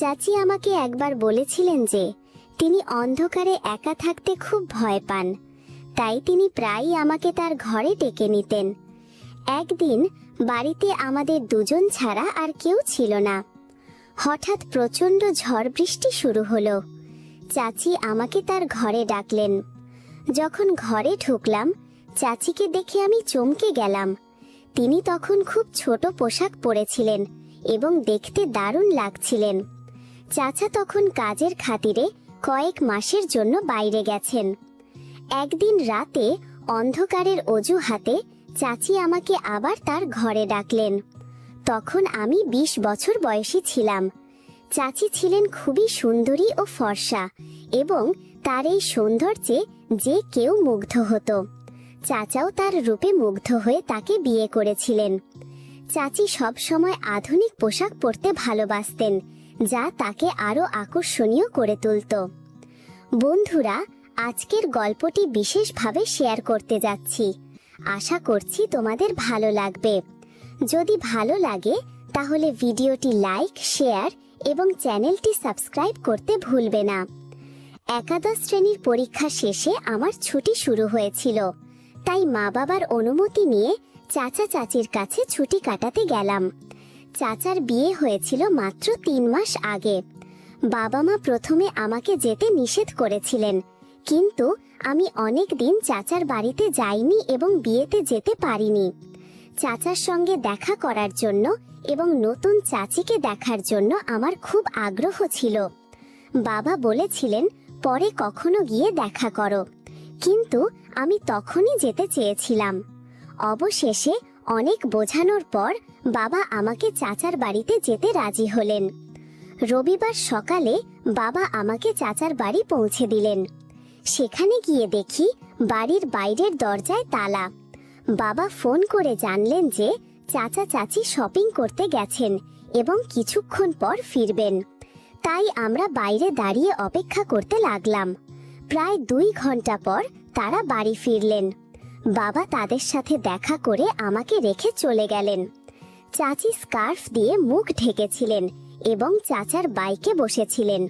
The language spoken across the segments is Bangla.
চাচি আমাকে একবার বলেছিলেন যে, তিনি অন্ধকারে একা থাকতে খুব ভয় পান। তাই তিনি প্রায়ই আমাকে তার ঘরে ডেকে নিতেন। একদিন বাড়িতে আমাদের দুজন ছাড়া আর কেউ ছিল না। হঠাৎ প্রচণ্ড ঝড় বৃষ্টি শুরু হলো। চাচি আমাকে তার ঘরে ডাকলেন। যখন ঘরে ঢুকলাম, চাচিকে দেখে আমি চমকে গেলাম। তিনি তখন খুব ছোট পোশাক পরেছিলেন এবং দেখতে দারুণ লাগছিলেন। চাচা তখন কাজের খাতিরে কয়েক মাসের জন্য বাইরে গেছেন। একদিন রাতে অন্ধকারের অজুহাতে চাচি আমাকে আবার তার ঘরে ডাকলেন। তখন আমি বিশ বছর বয়সী ছিলাম। চাচি ছিলেন খুবই সুন্দরী ও ফর্সা এবং তার এই সৌন্দর্যে যে কেউ মুগ্ধ হতো। চাচাও তার রূপে মুগ্ধ হয়ে তাকে বিয়ে করেছিলেন। চাচি সব সময় আধুনিক পোশাক পরতে ভালোবাসতেন যা তাকে আরও আকর্ষণীয় করে তুলত। বন্ধুরা, আজকের গল্পটি বিশেষভাবে শেয়ার করতে যাচ্ছি। আশা করছি তোমাদের ভালো লাগবে। যদি ভালো লাগে, তাহলে ভিডিওটি লাইক, শেয়ার এবং চ্যানেলটি সাবস্ক্রাইব করতে ভুলবে না। একাদশ শ্রেণির পরীক্ষা শেষে আমার ছুটি শুরু হয়েছিল। তাই মা বাবার অনুমতি নিয়ে চাচা চাচির কাছে ছুটি কাটাতে গেলাম। চাচার বিয়ে হয়েছিল মাত্র তিন মাস আগে। বাবা মা প্রথমে আমাকে যেতে নিষেধ করেছিলেন, কিন্তু আমি অনেক দিন চাচার বাড়িতে যাইনি এবং বিয়েতে যেতে পারিনি। চাচার সঙ্গে দেখা করার জন্য এবং নতুন চাচিকে দেখার জন্য আমার খুব আগ্রহ ছিল। বাবা বলেছিলেন, পরে কখনো গিয়ে দেখা করো। কিন্তু আমি তখনই যেতে চেয়েছিলাম। অবশেষে অনেক বোঝানোর পর বাবা আমাকে চাচার বাড়িতে যেতে রাজি হলেন। রবিবার সকালে বাবা আমাকে চাচার বাড়ি পৌঁছে দিলেন। সেখানে গিয়ে দেখি বাড়ির বাইরের দরজায় তালা। বাবা ফোন করে জানলেন যে চাচা চাচি শপিং করতে গেছেন এবং কিছুক্ষণ পর ফিরবেন। তাই আমরা বাইরে দাঁড়িয়ে অপেক্ষা করতে লাগলাম। প্রায় দুই ঘণ্টা পর তারা বাড়ি ফিরলেন। বাবা তাদের সাথে দেখা করে আমাকে রেখে চলে গেলেন। চাচি স্কার্ফ দিয়ে মুখ ঢেকেছিলেন এবং চাচার বাইকে বসেছিলেন।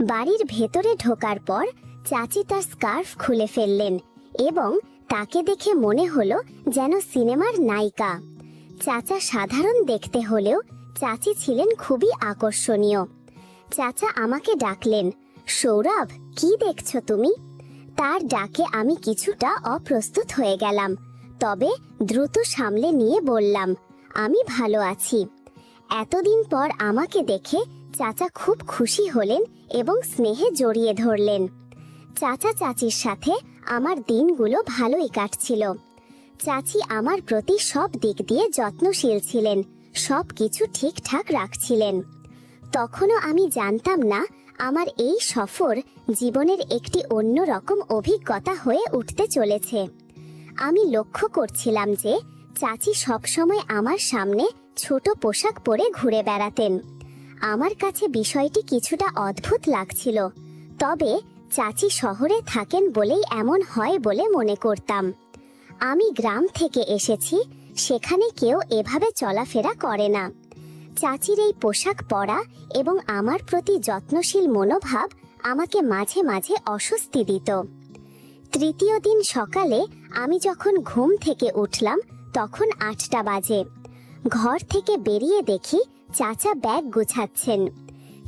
বাড়ির ভেতরে ঢোকার পর চাচি তার স্কার্ফ খুলে ফেললেন এবং তাকে দেখে মনে হলো যেন সিনেমার নায়িকা। চাচা সাধারণ দেখতে হলেও চাচি ছিলেন খুবই আকর্ষণীয়। চাচা আমাকে ডাকলেন, সৌরভ, কি দেখছ তুমি? তার ডাকে আমি কিছুটা অপ্রস্তুত হয়ে গেলাম, তবে দ্রুত সামলে নিয়ে বললাম আমি ভালো আছি। এতদিন পর আমাকে দেখে চাচা খুব খুশি হলেন এবং স্নেহে জড়িয়ে ধরলেন। চাচা চাচির সাথে আমার দিনগুলো ভালোই কাটছিল। চাচি আমার প্রতি সব দিক দিয়ে যত্নশীল ছিলেন, সব কিছু ঠিকঠাক রাখছিলেন। তখনও আমি জানতাম না আমার এই সফর জীবনের একটি অন্যরকম অভিজ্ঞতা হয়ে উঠতে চলেছে। আমি লক্ষ্য করছিলাম যে চাচি সবসময় আমার সামনে ছোট পোশাক পরে ঘুরে বেড়াতেন। আমার কাছে বিষয়টি কিছুটা অদ্ভুত লাগছিল, তবে চাচি শহরে থাকেন বলেই এমন হয় বলে মনে করতাম। আমি গ্রাম থেকে এসেছি, সেখানে কেউ এভাবে চলাফেরা করে না। চাচির এই পোশাক পরা এবং আমার প্রতি যত্নশীল মনোভাব আমাকে মাঝে মাঝে অস্বস্তি দিত। তৃতীয় দিন সকালে আমি যখন ঘুম থেকে উঠলাম তখন আটটা বাজে। ঘর থেকে বেরিয়ে দেখি চাচা ব্যাগ গুছাচ্ছেন।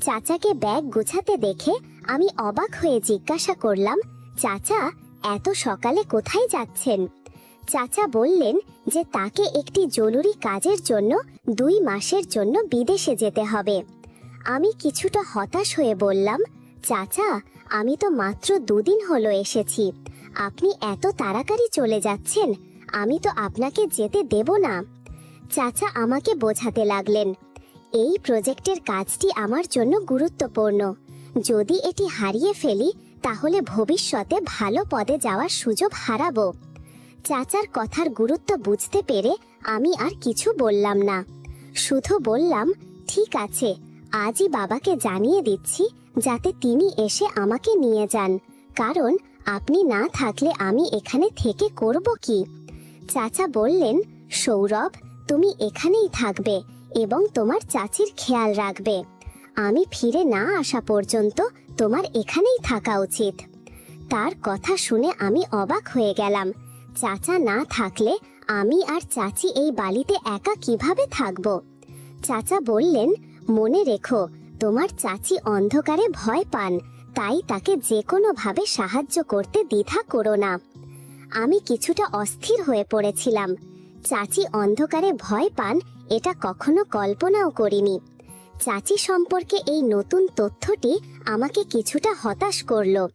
চাচাকে ব্যাগ গুছাতে দেখে আমি অবাক হয়ে জিজ্ঞাসা করলাম, চাচা, এত সকালে কোথায় যাচ্ছেন? চাচা বললেন যে তাকে একটি জরুরি কাজের জন্য দুই মাসের জন্য বিদেশে যেতে হবে। আমি কিছুটা হতাশ হয়ে বললাম, চাচা, আমি তো মাত্র দুদিন হলো এসেছি। আপনি এত তাড়াতাড়ি চলে যাচ্ছেন আমি তো আপনাকে যেতে দেব না। চাচা আমাকে বোঝাতে লাগলেন। এই প্রজেক্টের কাজটি আমার জন্য গুরুত্বপূর্ণ। যদি এটি হারিয়ে ফেলি, তাহলে ভবিষ্যতে ভালো পদে যাওয়ার সুযোগ হারাবো। চাচার কথার গুরুত্ব বুঝতে পেরে আমি আর কিছু বললাম না। শুধু বললাম, ঠিক আছে, আজই বাবাকে জানিয়ে দিচ্ছি যাতে তিনি এসে আমাকে নিয়ে যান। কারণ আপনি না থাকলে আমি এখানে থেকে করব কি? চাচা বললেন, সৌরভ, তুমি এখানেই থাকবে এবং তোমার চাচির খেয়াল রাখবে। আমি ফিরে না আসা পর্যন্ত তোমার এখানেই থাকা উচিত। তার কথা শুনে আমি অবাক হয়ে গেলাম। চাচা না থাকলে আমি আর চাচি এই বালিতে একা কীভাবে থাকব? চাচা বললেন, মনে রেখো, তোমার চাচি অন্ধকারে ভয় পান, তাই তাকে যে কোনোভাবে সাহায্য করতে দ্বিধা করো না। আমি কিছুটা অস্থির হয়ে পড়েছিলাম। চাচি অন্ধকারে ভয় পান, এটা কখনো কল্পনাও করিনি। চাচি সম্পর্কে এই নতুন তথ্যটি আমাকে কিছুটা হতাশ করল।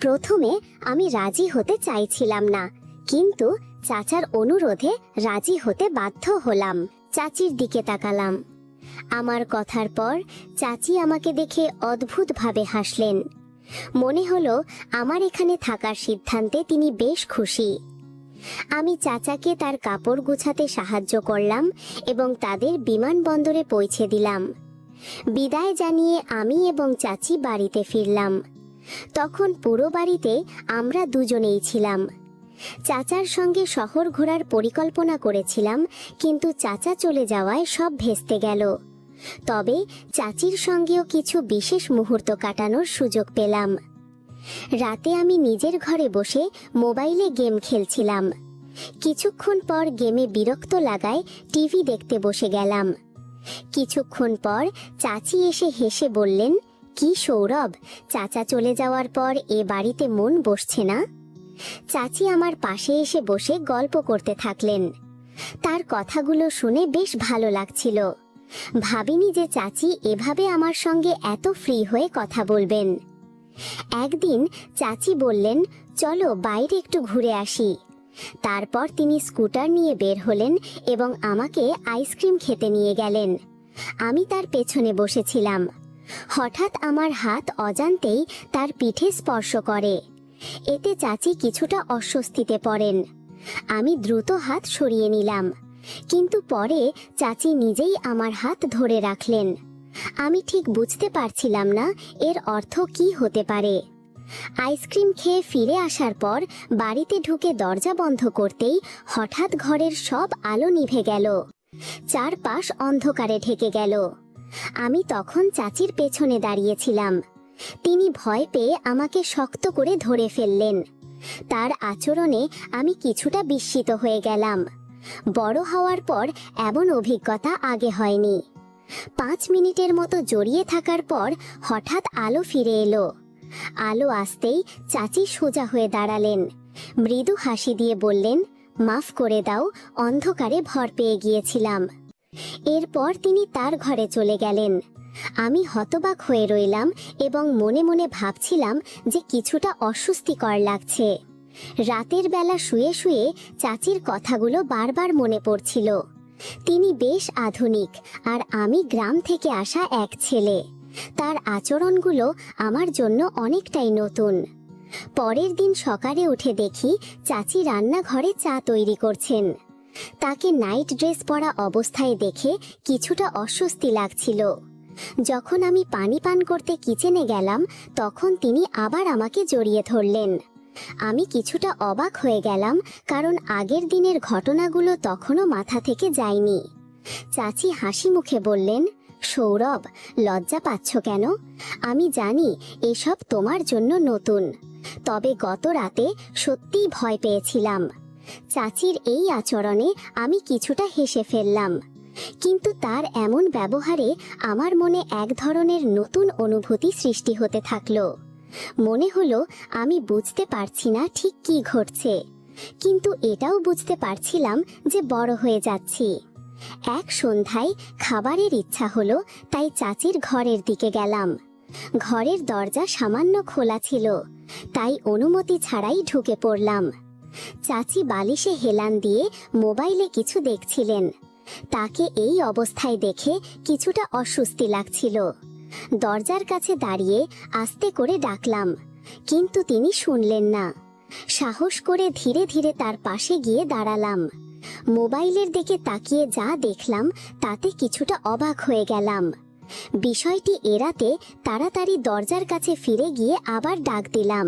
প্রথমে আমি রাজি হতে চাইছিলাম না, কিন্তু চাচার অনুরোধে রাজি হতে বাধ্য হলাম। চাচির দিকে তাকালাম। আমার কথার পর চাচি আমাকে দেখে অদ্ভুতভাবে হাসলেন। মনে হলো আমার এখানে থাকার সিদ্ধান্তে তিনি বেশ খুশি। আমি চাচাকে তার কাপড় গুছাতে সাহায্য করলাম এবং তাদের বিমানবন্দরে পৌঁছে দিলাম। বিদায় জানিয়ে আমি এবং চাচি বাড়িতে ফিরলাম। তখন পুরো বাড়িতে আমরা দুজনেই ছিলাম। চাচার সঙ্গে শহর ঘোরার পরিকল্পনা করেছিলাম, কিন্তু চাচা চলে যাওয়ায় সব ভেস্তে গেল। তবে চাচির সঙ্গেও কিছু বিশেষ মুহূর্ত কাটানোর সুযোগ পেলাম। রাতে আমি নিজের ঘরে বসে মোবাইলে গেম খেলছিলাম। কিছুক্ষণ পর গেমে বিরক্ত লাগায় টিভি দেখতে বসে গেলাম। কিছুক্ষণ পর চাচি এসে হেসে বললেন, কি সৌরভ, চাচা চলে যাওয়ার পর এ বাড়িতে মন বসছে না? চাচি আমার পাশে এসে বসে গল্প করতে থাকলেন। তার কথাগুলো শুনে বেশ ভালো লাগছিল। ভাবিনি যে চাচি এভাবে আমার সঙ্গে এত ফ্রি হয়ে কথা বলবেন। একদিন চাচি বললেন, চলো বাইরে একটু ঘুরে আসি। তারপর তিনি স্কুটার নিয়ে বের হলেন এবং আমাকে আইসক্রিম খেতে নিয়ে গেলেন। আমি তার পেছনে বসেছিলাম। হঠাৎ আমার হাত অজান্তেই তার পিঠে স্পর্শ করে। এতে চাচি কিছুটা অস্বস্তিতে পড়েন। আমি দ্রুত হাত সরিয়ে নিলাম। কিন্তু পরে চাচি নিজেই আমার হাত ধরে রাখলেন। আমি ঠিক বুঝতে পারছিলাম না এর অর্থ কি হতে পারে। আইসক্রিম খেয়ে ফিরে আসার পর বাড়িতে ঢুকে দরজা বন্ধ করতেই হঠাৎ ঘরের সব আলো নিভে গেল। চারপাশ অন্ধকারে ঢেকে গেল। আমি তখন চাচির পেছনে দাঁড়িয়েছিলাম। তিনি ভয় পেয়ে আমাকে শক্ত করে ধরে ফেললেন। তার আচরণে আমি কিছুটা বিস্মিত হয়ে গেলাম। বড় হওয়ার পর এমন অভিজ্ঞতা আগে হয়নি। পাঁচ মিনিটের মতো জড়িয়ে থাকার পর হঠাৎ আলো ফিরে এলো। আলো আসতেই চাচি সোজা হয়ে দাঁড়ালেন। মৃদু হাসি দিয়ে বললেন, মাফ করে দাও, অন্ধকারে ভর পেয়ে গিয়েছিলাম। এরপর তিনি তার ঘরে চলে গেলেন। আমি হতবাক হয়ে রইলাম এবং মনে মনে ভাবছিলাম যে কিছুটা অস্বস্তিকর লাগছে। রাতের বেলা শুয়ে শুয়ে চাচির কথাগুলো বারবার মনে পড়ছিল। তিনি বেশ আধুনিক আর আমি গ্রাম থেকে আসা এক ছেলে। তার আচরণগুলো আমার জন্য অনেকটাই নতুন। পরের দিন সকালে উঠে দেখি চাচি রান্নাঘরে চা তৈরি করছেন। তাকে নাইট ড্রেস পরা অবস্থায় দেখে কিছুটা অস্বস্তি লাগছিল। যখন আমি পানি পান করতে কিচেনে গেলাম, তখন তিনি আবার আমাকে জড়িয়ে ধরলেন। আমি কিছুটা অবাক হয়ে গেলাম, কারণ আগের দিনের ঘটনাগুলো তখনও মাথা থেকে যায়নি। চাচি হাসি মুখে বললেন, সৌরভ, লজ্জা পাচ্ছ কেন? আমি জানি এসব তোমার জন্য নতুন। তবে গত রাতে সত্যিই ভয় পেয়েছিলাম। চাচির এই আচরণে আমি কিছুটা হেসে ফেললাম। কিন্তু তার এমন ব্যবহারে আমার মনে এক ধরনের নতুন অনুভূতি সৃষ্টি হতে থাকল। মনে হলো আমি বুঝতে পারছি না ঠিক কি ঘটছে। কিন্তু এটাও বুঝতে পারছিলাম যে বড় হয়ে যাচ্ছি। এক সন্ধ্যায় খাবারের ইচ্ছা হলো, তাই চাচির ঘরের দিকে গেলাম। ঘরের দরজা সামান্য খোলা ছিল, তাই অনুমতি ছাড়াই ঢুকে পড়লাম। চাচি বালিশে হেলান দিয়ে মোবাইলে কিছু দেখছিলেন। তাকে এই অবস্থায় দেখে কিছুটা অস্বস্তি লাগছিল। দরজার কাছে দাঁড়িয়ে আস্তে করে ডাকলাম, কিন্তু তিনি শুনলেন না। সাহস করে ধীরে ধীরে তার পাশে গিয়ে দাঁড়ালাম। মোবাইলের দিকে তাকিয়ে যা দেখলাম, তাতে কিছুটা অবাক হয়ে গেলাম। বিষয়টি এড়াতে তাড়াতাড়ি দরজার কাছে ফিরে গিয়ে আবার ডাক দিলাম।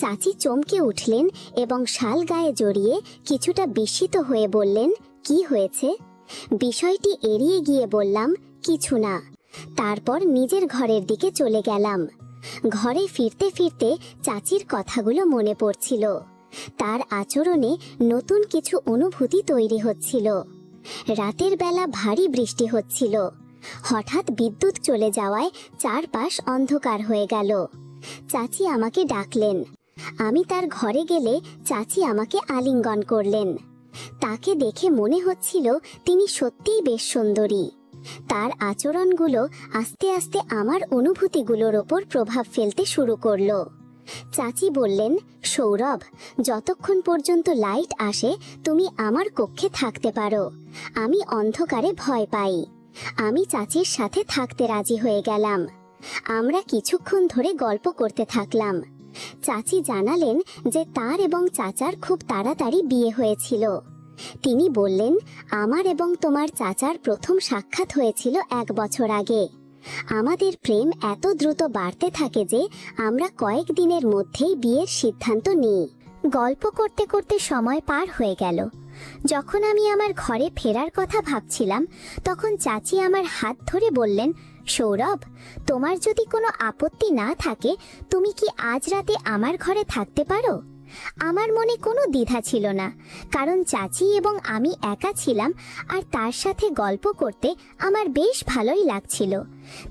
চাচি চমকে উঠলেন এবং শাল গায়ে জড়িয়ে কিছুটা বিস্মিত হয়ে বললেন, কি হয়েছে? বিষয়টি এড়িয়ে গিয়ে বললাম, কিছু না। তারপর নিজের ঘরের দিকে চলে গেলাম। ঘরে ফিরতে ফিরতে চাচির কথাগুলো মনে পড়ছিল। তার আচরণে নতুন কিছু অনুভূতি তৈরি হচ্ছিল। রাতের বেলা ভারী বৃষ্টি হচ্ছিল। হঠাৎ বিদ্যুৎ চলে যাওয়ায় চারপাশ অন্ধকার হয়ে গেল। চাচি আমাকে ডাকলেন। আমি তার ঘরে গেলে চাচি আমাকে আলিঙ্গন করলেন। তাকে দেখে মনে হচ্ছিল তিনি সত্যিই বেশ সুন্দরী। তার আচরণগুলো আস্তে আস্তে আমার অনুভূতিগুলোর ওপর প্রভাব ফেলতে শুরু করল। চাচি বললেন, সৌরভ, যতক্ষণ পর্যন্ত লাইট আসে, তুমি আমার কক্ষে থাকতে পারো। আমি অন্ধকারে ভয় পাই। আমি চাচির সাথে থাকতে রাজি হয়ে গেলাম। আমরা কিছুক্ষণ ধরে গল্প করতে থাকলাম। চাচি জানালেন যে তার এবং চাচার খুব তাড়াতাড়ি বিয়ে হয়েছিল। তিনি বললেন, আমার এবং তোমার চাচার প্রথম সাক্ষাৎ হয়েছিল এক বছর আগে। আমাদের প্রেম এত দ্রুত বাড়তে থাকে যে আমরা কয়েক দিনের মধ্যেই বিয়ের সিদ্ধান্ত নিই। গল্প করতে করতে সময় পার হয়ে গেল। যখন আমি আমার ঘরে ফেরার কথা ভাবছিলাম, তখন চাচি আমার হাত ধরে বললেন, সৌরভ, তোমার যদি কোনো আপত্তি না থাকে, তুমি কি আজ রাতে আমার ঘরে থাকতে পারো? আমার মনে কোনো দ্বিধা ছিল না, কারণ চাচি এবং আমি একা ছিলাম আর তার সাথে গল্প করতে আমার বেশ ভালোই লাগছিল।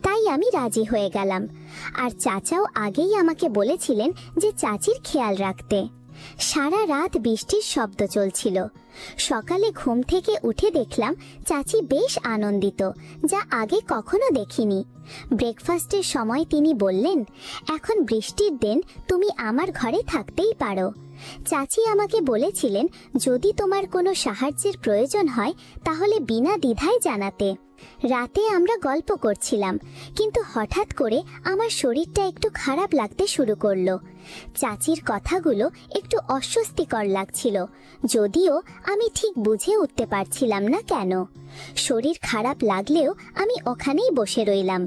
তাই আমি রাজি হয়ে গেলাম। আর চাচাও আগেই আমাকে বলেছিলেন যে চাচির খেয়াল রাখতে। সারা রাত বৃষ্টির শব্দ চলছিল। সকালে ঘুম থেকে উঠে দেখলাম চাচি বেশ আনন্দিত, যা আগে কখনো দেখিনি। ব্রেকফাস্টের সময় তিনি বললেন, এখন বৃষ্টির দিন, তুমি আমার ঘরে থাকতেই পারো। চাচি আমাকে বলেছিলেন, যদি তোমার কোনো সাহায্যের প্রয়োজন হয়, তাহলে বিনা দ্বিধায় জানাতে। রাতে আমরা গল্প করছিলাম, কিন্তু হঠাৎ করে আমার শরীরটা একটু খারাপ লাগতে শুরু করল। চাচির কথাগুলো একটু অস্বস্তিকর লাগছিল, যদিও আমি ঠিক বুঝে উঠতে পারছিলাম না কেন। শরীর খারাপ লাগলেও আমি ওখানেই বসে রইলাম।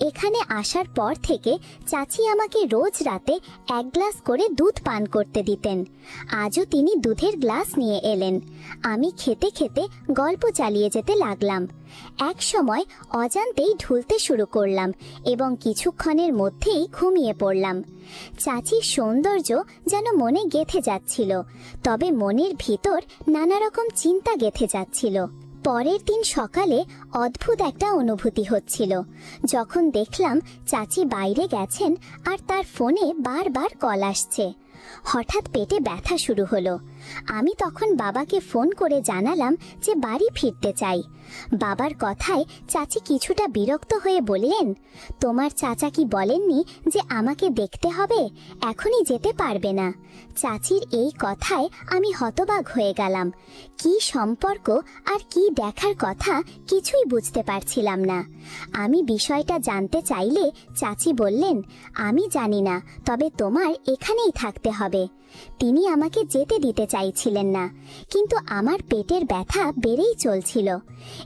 এখানে আসার পর থেকে চাচি আমাকে রোজ রাতে এক গ্লাস করে দুধ পান করতে দিতেন। আজও তিনি দুধের গ্লাস নিয়ে এলেন। আমি খেতে খেতে গল্প চালিয়ে যেতে লাগলাম। এক সময় অজান্তেই ঢুলতে শুরু করলাম এবং কিছুক্ষণের মধ্যেই ঘুমিয়ে পড়লাম। চাচির সৌন্দর্য যেন মনে গেথে যাচ্ছিল, তবে মনের ভিতর নানা রকম চিন্তা গেথে যাচ্ছিল। পরের দিন সকালে অদ্ভুত একটা অনুভূতি হচ্ছিল। যখন দেখলাম চাচি বাইরে গেছেন আর তার ফোনে বারবার কল আসছে। হঠাৎ পেটে ব্যথা শুরু হলো। আমি তখন বাবাকে ফোন করে জানালাম যে বাড়ি ফিরতে চাই। বাবার কথায় চাচি কিছুটা বিরক্ত হয়ে বললেন, তোমার চাচা কি বলেননি যে আমাকে দেখতে হবে? এখনই যেতে পারবে না। চাচির এই কথায় আমি হতবাক হয়ে গেলাম। কি সম্পর্ক আর কি দেখার কথা কিছুই বুঝতে পারছিলাম না। আমি বিষয়টা জানতে চাইলে চাচি বললেন, আমি জানি না, তবে তোমার এখানেই থাকতে হবে। তিনি আমাকে যেতে দিতে চাইছিলেন না, কিন্তু আমার পেটের ব্যথা বেড়েই চলছিল।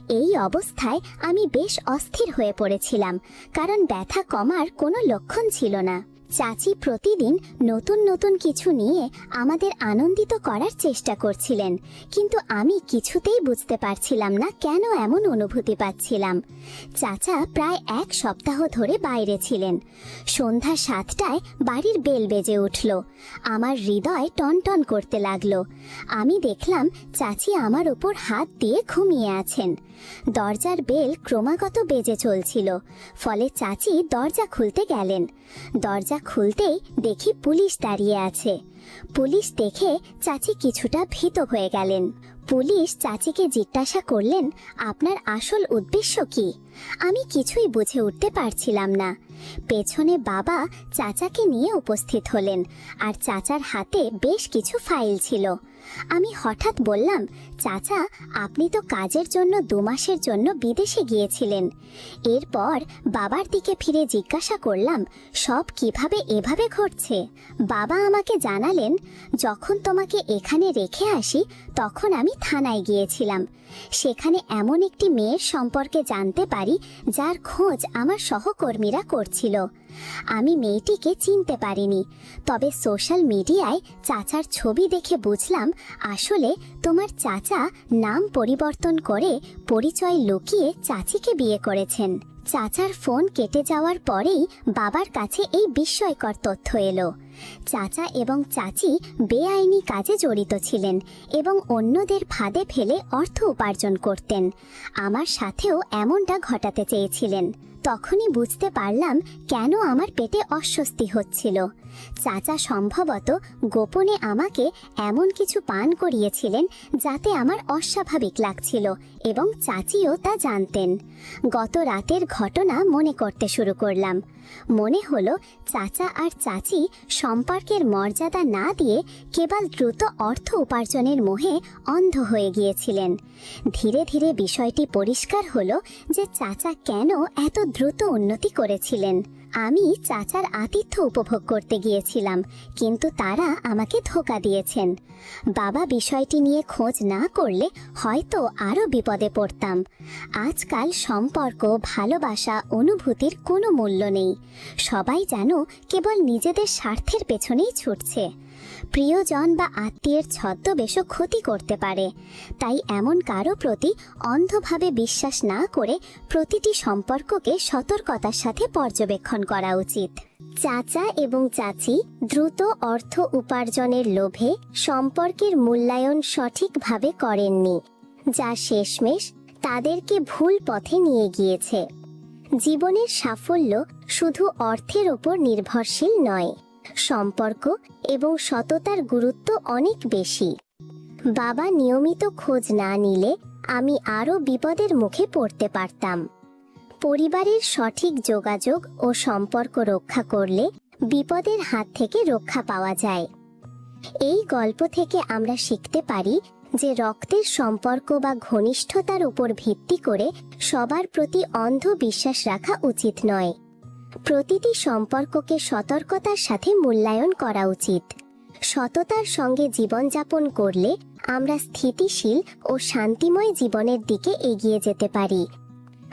এই অবস্থায় আমি বেশ অস্থির হয়ে পড়েছিলাম, কারণ ব্যথা কমার কোনো লক্ষণ ছিল না। চাচি প্রতিদিন নতুন নতুন কিছু নিয়ে আমাদের আনন্দিত করার চেষ্টা করছিলেন। কিন্তু আমি কিছুতেই বুঝতে পারছিলাম না কেন এমন অনুভূতি পাচ্ছিলাম। চাচা প্রায় এক সপ্তাহ ধরে বাইরে ছিলেন। সন্ধ্যা সাতটায় বাড়ির বেল বেজে উঠল। আমার হৃদয় টনটন করতে লাগল। আমি দেখলাম চাচি আমার ওপর হাত দিয়ে ঘুমিয়ে আছেন। দরজার বেল ক্রমাগত বেজে চলছিল, ফলে চাচি দরজা খুলতে গেলেন। দরজা খুলতেই দেখি পুলিশ দাঁড়িয়ে আছে। পুলিশ দেখে চাচি কিছুটা ভীত হয়ে গেলেন। পুলিশ চাচিকে জিজ্ঞাসা করলেন, আপনার আসল উদ্দেশ্য কি? আমি কিছুই বুঝে উঠতে পারছিলাম না। পেছনে বাবা চাচাকে নিয়ে উপস্থিত হলেন, আর চাচার হাতে বেশ কিছু ফাইল ছিল। আমি হঠাৎ বললাম, চাচা, আপনি তো কাজের জন্য দু মাসের জন্য বিদেশে গিয়েছিলেন। এরপর বাবার দিকে ফিরে জিজ্ঞাসা করলাম, সব কীভাবে এভাবে ঘটছে? বাবা আমাকে জানালেন, যখন তোমাকে এখানে রেখে আসি, তখন আমি থানায় গিয়েছিলাম। সেখানে এমন একটি মেয়ের সম্পর্কে জানতে পারি, যার খোঁজ আমার সহকর্মীরা করছিল। আমি মেয়েটিকে চিনতে পারিনি, তবে সোশ্যাল মিডিয়ায় চাচার ছবি দেখে বুঝলাম আসলে তোমার চাচা নাম পরিবর্তন করে পরিচয় লুকিয়ে চাচিকে বিয়ে করেছেন। চাচার ফোন কেটে যাওয়ার পরেই বাবার কাছে এই বিস্ময়কর তথ্য এলো। চাচা এবং চাচি বেআইনি কাজে জড়িত ছিলেন এবং অন্যদের ফাঁদে ফেলে অর্থ উপার্জন করতেন। আমার সাথেও এমনটা ঘটাতে চেয়েছিলেন। তখনই বুঝতে পারলাম কেন আমার পেটে অস্বস্তি হচ্ছিল। চাচা সম্ভবত গোপনে আমাকে এমন কিছু পান করিয়েছিলেন যাতে আমার অস্বাভাবিক লাগছিল এবং চাচিও তা জানতেন। গত রাতের ঘটনা মনে করতে শুরু করলাম। মনে হলো চাচা আর চাচি সম্পর্কের মর্যাদা না দিয়ে কেবল দ্রুত অর্থ উপার্জনের মোহে অন্ধ হয়ে গিয়েছিলেন। ধীরে ধীরে বিষয়টি পরিষ্কার হলো যে চাচা কেন এত দ্রুত উন্নতি করেছিলেন। আমি চাচার আতিথ্য উপভোগ করতে গিয়েছিলাম, কিন্তু তারা আমাকে ধোকা দিয়েছেন। বাবা বিষয়টি নিয়ে খোঁজ না করলে হয়তো আরও বিপদে পড়তাম। আজকাল সম্পর্ক, ভালোবাসা, অনুভূতির কোনো মূল্য নেই। সবাই যেন কেবল নিজেদের স্বার্থের পেছনেই ছুটছে। প্রিয়জন বা আত্মীয়ের ছদ্মবেশও ক্ষতি করতে পারে। তাই এমন কারও প্রতি অন্ধভাবে বিশ্বাস না করে প্রতিটি সম্পর্ককে সতর্কতার সাথে পর্যবেক্ষণ করা উচিত। চাচা এবং চাচি দ্রুত অর্থ উপার্জনের লোভে সম্পর্কের মূল্যায়ন সঠিকভাবে করেননি, যা শেষমেশ তাদেরকে ভুল পথে নিয়ে গিয়েছে। জীবনের সাফল্য শুধু অর্থের ওপর নির্ভরশীল নয়। সম্পর্ক এবং সততার গুরুত্ব অনেক বেশি। বাবা নিয়মিত খোঁজ না নিলে আমি আরও বিপদের মুখে পড়তে পারতাম। পরিবারের সঠিক যোগাযোগ ও সম্পর্ক রক্ষা করলে বিপদের হাত থেকে রক্ষা পাওয়া যায়। এই গল্প থেকে আমরা শিখতে পারি যে রক্তের সম্পর্ক বা ঘনিষ্ঠতার উপর ভিত্তি করে সবার প্রতি অন্ধ বিশ্বাস রাখা উচিত নয়। প্রতিটি সম্পর্ককে সতর্কতার সাথে মূল্যায়ন করা উচিত। সততার সঙ্গে জীবনযাপন করলে আমরা স্থিতিশীল ও শান্তিময় জীবনের দিকে এগিয়ে যেতে পারি।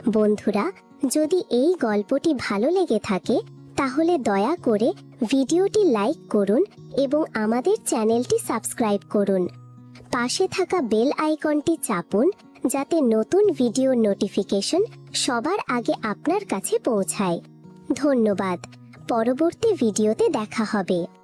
বন্ধুরা, যদি এই গল্পটি ভালো লেগে থাকে, তাহলে দয়া করে ভিডিওটি লাইক করুন এবং আমাদের চ্যানেলটি সাবস্ক্রাইব করুন। পাশে থাকা বেল আইকনটি চাপুন যাতে নতুন ভিডিও নোটিফিকেশন সবার আগে আপনার কাছে পৌঁছায়। ধন্যবাদ। পরবর্তী ভিডিওতে দেখা হবে।